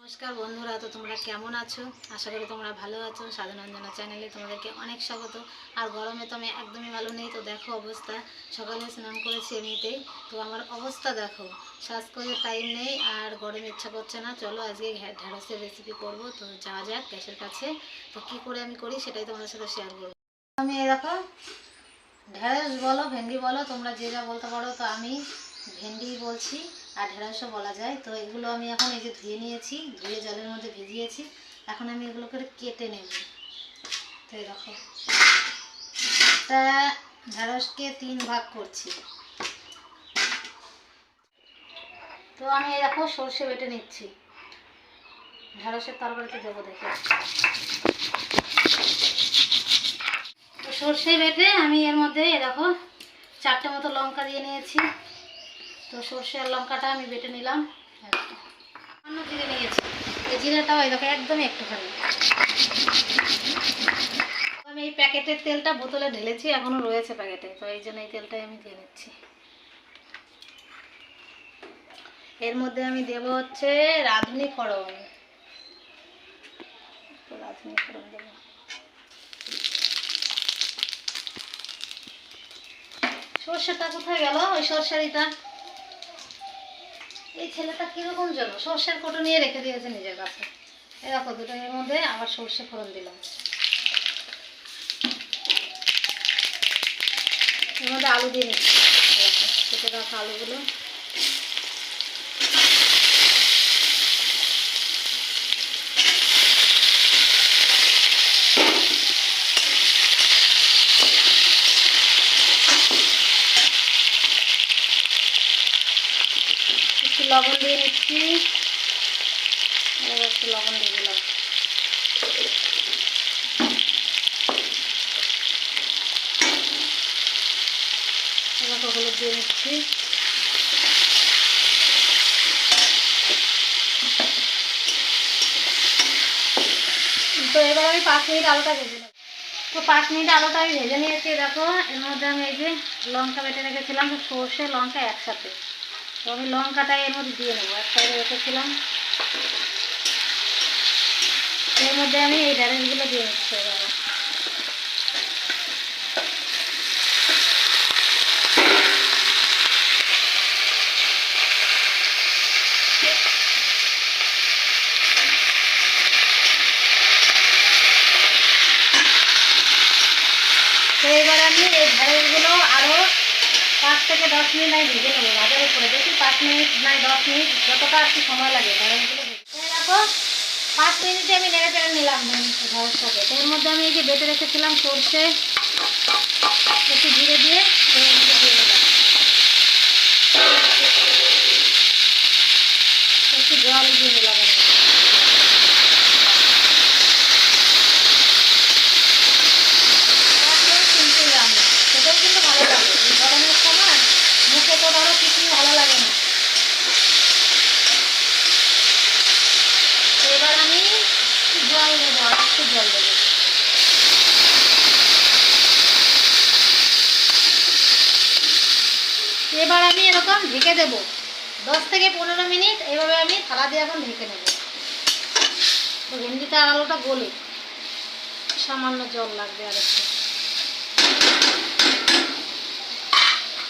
নমস্কার বন্ধুরা, তো তোমরা কেমন আছো? আশা করি তোমরা ভালো আছো। সাধনঞ্জনা চ্যানেলে তোমাদেরকে অনেক স্বাগত। আর গরমে তো আমি একদমই ভালো নেই, তো দেখো অবস্থা। সকালে স্নান করেছি এমনিতেই তো আমার অবস্থা দেখো শ্বাস করে টাইম নেই আর গরমে ইচ্ছা করছে না। চলো আজকে ঢ্যাঁড়সের রেসিপি করব। তো যাওয়া যাক গ্যাসের কাছে। তো কী করে আমি করি সেটাই তোমাদের সাথে শেয়ার করব। আমি দেখো, ঢেঁড়স বলো, ভেন্ডি বলো, তোমরা যে যা বলতে পারো, তো আমি ভেন্ডি বলছি আর ঢেঁড়সও বলা যায়। তো এগুলো আমি এখন এই যে ধুয়ে নিয়েছি, ধুয়ে জলের মধ্যে ভিজিয়েছি। এখন আমি এগুলো করে কেটে নেব। তো দেখো তা ঢেঁড়সকে তিন ভাগ করছি। তো আমি দেখো সর্ষে বেটে নিচ্ছি। ঢেঁড়সের তরকারিতে দেবো দেখে। সর্ষে বেটে আমি এর মধ্যে দেখো চারটে মতো লঙ্কা দিয়ে নিয়েছি। তো সর্ষে আর লঙ্কাটা আমি বেটে নিলাম। অন্য জিরে নিয়েছি। এই জিরাটাও এই দেখো একদমই একটুখানি। আমি এই প্যাকেটের তেলটা বোতলে ঢেলেছি, এখনও রয়েছে প্যাকেটে। তো এই জন্য এই তেলটাই আমি দিয়ে নিচ্ছি। এর মধ্যে আমি দেব হচ্ছে রাঁধুনি ফোড়ন। রাঁধুনি ফোড়ন দেবো। সর্ষেটা কোথায় গেল? ওই সর্ষারিটা। এই ছেলেটা কীরকম জন্য সর্ষের কোটো নিয়ে রেখে দিয়েছে নিজের কাছে। দেখো দুটো এর মধ্যে আবার সর্ষে ফোড়ন দিলাম। এর মধ্যে আলু দিয়ে নিচ্ছি। রাখা আলুগুলো। একটু লবণ দিয়ে নিচ্ছি। একটু লবণ দিয়ে দিলাম। হলুদ দিয়ে নিচ্ছি। তো এবার আমি পাঁচ মিনিট আলুটা ভেজে নেব। তো পাঁচ মিনিট আলুটা আমি ভেজে নিয়েছি, দেখো। এর মধ্যে আমি এই যে লঙ্কা বেটে রেখেছিলাম সর্ষে, লঙ্কা একসাথে। তো আমি লঙ্কাটা এর মধ্যে দিয়ে নেব। এক সাইডে রেখেছিলাম। এর মধ্যে আমি এই ডালেরগুলো দিয়ে নিচ্ছি এবার। তো এবার আমি এই ঢেঁড়সগুলো আরও পাঁচ থেকে দশ মিনিট নাই ভেজে নেব ভাজার উপরে বেশি পাঁচ মিনিট নাই দশ মিনিট, যতটা আর কি সময় লাগে। পাঁচ মিনিটে আমি নেড়ে চেড়ে নিলাম ঢেঁড়সটাকে তো এর মধ্যে আমি এই যে বেটে রেখেছিলাম সর্ষে, একটু জিরে দিয়ে তো এর মধ্যে দিয়ে নিলাম একটু জল দিয়ে নিলাম এর মধ্যে। একদম simple রান্না। খেতেও কিন্তু ভালো লাগে এই গরমের সময় মুখে তো ধরো কিছুই ভালো লাগে না তো এবার আমি জল দেবো আর একটু জল দেবো এবার আমি এরকম ঢেকে দেব। দশ থেকে পনেরো মিনিট এভাবে আমি থালা দিয়ে এখন ঢেকে নেব। তো ভেন্ডিটা আলুটা গলে, সামান্য জল লাগবে আর একটু।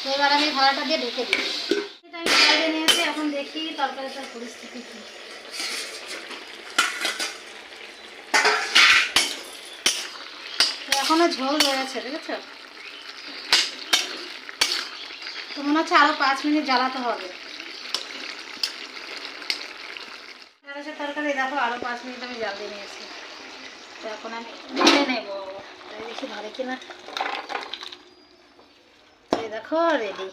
তো এবার আমি থালাটা দিয়ে ঢেকে দিই। আমি নিয়েছি এখন দেখি তরকারিটার পরিস্থিতি কী। এখনও ঝোল রয়েছে দেখেছ? তো মনে হচ্ছে আরও পাঁচ মিনিট জ্বালাতে হবে। ঢেঁড়সের তরকারি দেখো আরও পাঁচ মিনিট আমি জাল দিয়ে নিয়েছি। তো এখন আমি ঢেলে নেব। দেখি ধরে কিনা। এই দেখো রেডি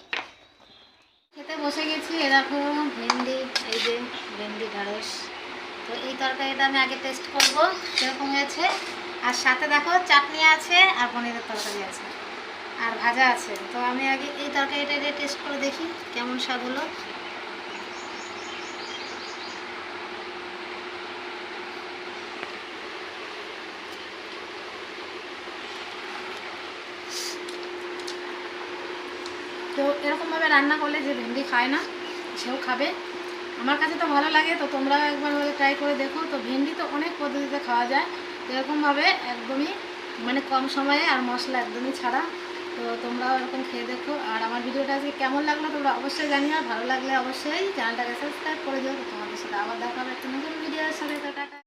খেতে বসে গেছি এ দেখো, ভেন্ডি, এই যে ভেন্ডি ঢেঁড়স। তো এই তরকারিটা আমি আগে টেস্ট করব, কীরকম হয়েছে। আর সাথে দেখো, চাটনি আছে আর পনিরের তরকারি আছে। আর ভাজা আছে। তো আমি আগে এই তরকারিটা দিয়ে টেস্ট করে দেখি কেমন স্বাদ হলো। তো এরকমভাবে রান্না করলে যে ভেন্ডি খায় না, সেও খাবে। আমার কাছে তো ভালো লাগে, তো তোমরা একবার হলে ট্রাই করে দেখো। তো ভেন্ডি তো অনেক পদ্ধতিতে খাওয়া যায়। এরকমভাবে একদমই মানে কম সময়ে আর মশলা একদমই ছাড়া। তো তোমরাও এরকম খেয়ে দেখো। আর আমার ভিডিওটা আজকে কেমন লাগল তোমরা অবশ্যই জানিও। ভালো লাগলে অবশ্যই চ্যানেলটাকে সাবস্ক্রাইব করে দিও। তোমাদের সাথে আবার দেখা হবে একটা নতুন ভিডিওর সাথে। তো টাটা।